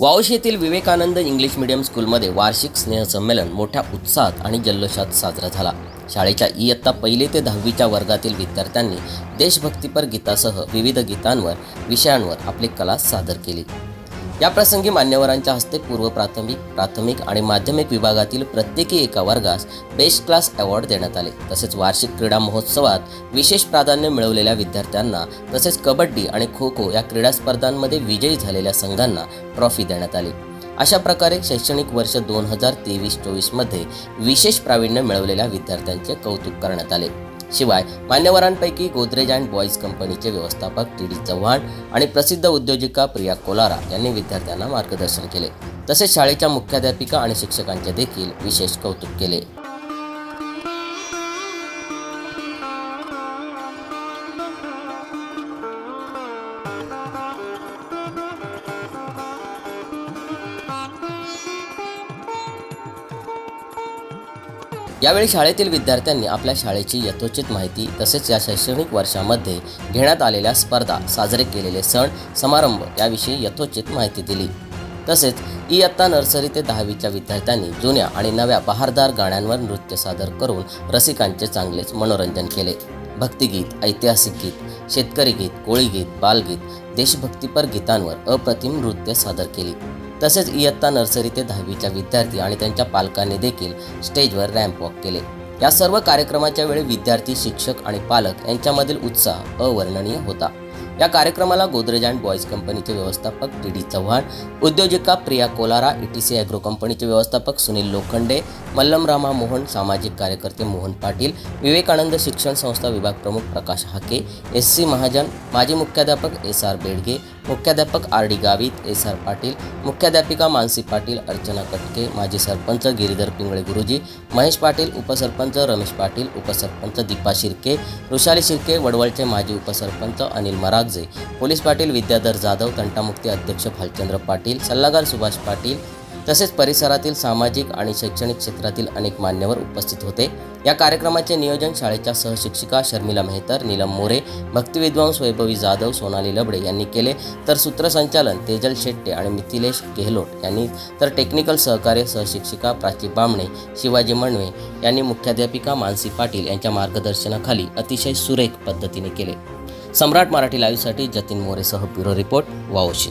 वावश येथील Vivekananda English medium स्कूलमध्ये वार्षिक स्नेहसंमेलन मोठ्या उत्साहात आणि जल्लोषात साजरा झाला. शाळेच्या इयत्ता पहिली ते दहावीच्या वर्गातील विद्यार्थ्यांनी देशभक्तीपर गीतासह विविध गीतांवर विषयांवर आपली कला सादर केली. याप्रसंगी मान्यवरांच्या हस्ते पूर्व प्राथमिक प्राथमिक आणि माध्यमिक विभागातील प्रत्येकी एका वर्गास बेस्ट क्लास अवॉर्ड देण्यात आले. तसेच वार्षिक क्रीडा महोत्सवात विशेष प्राधान्य मिळवलेल्या विद्यार्थ्यांना तसेच कबड्डी आणि खो खो या क्रीडा स्पर्धांमध्ये विजयी झालेल्या संघांना ट्रॉफी देण्यात आली. अशा प्रकारे शैक्षणिक वर्ष दोन हजार तेवीस चोवीसमध्ये विशेष प्रावीण्य मिळवलेल्या विद्यार्थ्यांचे कौतुक करण्यात आले. शिवाय मान्यवरांपैकी गोदरेज अँड बॉईज कंपनीचे व्यवस्थापक टी डी चव्हाण आणि प्रसिद्ध उद्योजिका प्रिया कोलारा यांनी विद्यार्थ्यांना मार्गदर्शन केले. तसेच शाळेच्या मुख्याध्यापिका आणि शिक्षकांचे देखील विशेष कौतुक केले. यावेळी शाळेतील विद्यार्थ्यांनी आपल्या शाळेची यथोचित माहिती तसेच या शैक्षणिक वर्षामध्ये घेण्यात आलेल्या स्पर्धा साजरे केलेले सण समारंभ याविषयी यथोचित माहिती दिली. तसेच इयत्ता नर्सरी ते दहावीच्या विद्यार्थ्यांनी जुन्या आणि नव्या बहारदार गाण्यांवर नृत्य सादर करून रसिकांचे चांगलेच मनोरंजन केले. भक्तिगीत ऐतिहासिक गीत शेतकरी गीत कोळी गीत बालगीत देशभक्तीपर गीतांवर अप्रतिम नृत्य सादर केली. तसेच इयत्ता नर्सरी ते दहावीच्या विद्यार्थी आणि त्यांच्या पालकांनी देखील स्टेजवर रॅम्प वॉक केले. या सर्व कार्यक्रमाच्या वेळी विद्यार्थी शिक्षक आणि पालक यांच्यामधील उत्साह अवर्णनीय होता. या कार्यक्रमाला गोदरेज अँड बॉईज कंपनीचे व्यवस्थापक D D Chavan उद्योजिका Priya Kolara E T C agro कंपनीचे व्यवस्थापक सुनील लोखंडे मल्लमरामा मोहन सामाजिक कार्यकर्ते मोहन पाटील विवेकानंद शिक्षण संस्था विभाग प्रमुख प्रकाश हाके एस सी महाजन माजी मुख्याध्यापक एस आर बेडगे मुख्याध्यापक R D Gavit S R Patil मुख्याध्यापिका मानसी पाटील अर्चना कटके माजी सरपंच गिरीधर पिंगळे गुरुजी महेश पाटील उपसरपंच रमेश पाटील उपसरपंच दीपा शिर्के ऋषाली शिर्के वडवळचे माजी उपसरपंच अनिल मरागजे पोलीस पाटील विद्याधर जाधव तंटामुक्ती अध्यक्ष भालचंद्र पाटील सल्लागार सुभाष पाटील तसेच परिसरातील सामाजिक आणि शैक्षणिक क्षेत्रातील अनेक मान्यवर उपस्थित होते. या कार्यक्रमाचे नियोजन शाळेच्या सहशिक्षिका शर्मिला मेहतर नीलम मोरे भक्तिविद्वांस वैभवी जाधव सोनाली लबडे यांनी केले. तर सूत्रसंचालन तेजल शेट्टे आणि मिथिलेश गेहलोट यांनी. तर टेक्निकल सहकार्य सहशिक्षिका प्राची बामणे शिवाजी मणवे यांनी मुख्याध्यापिका मानसी पाटील यांच्या मार्गदर्शनाखाली अतिशय सुरेख पद्धतीने केले. सम्राट मराठी लाईव्हसाठी जतीन मोरेसह ब्युरो रिपोर्ट वावशी.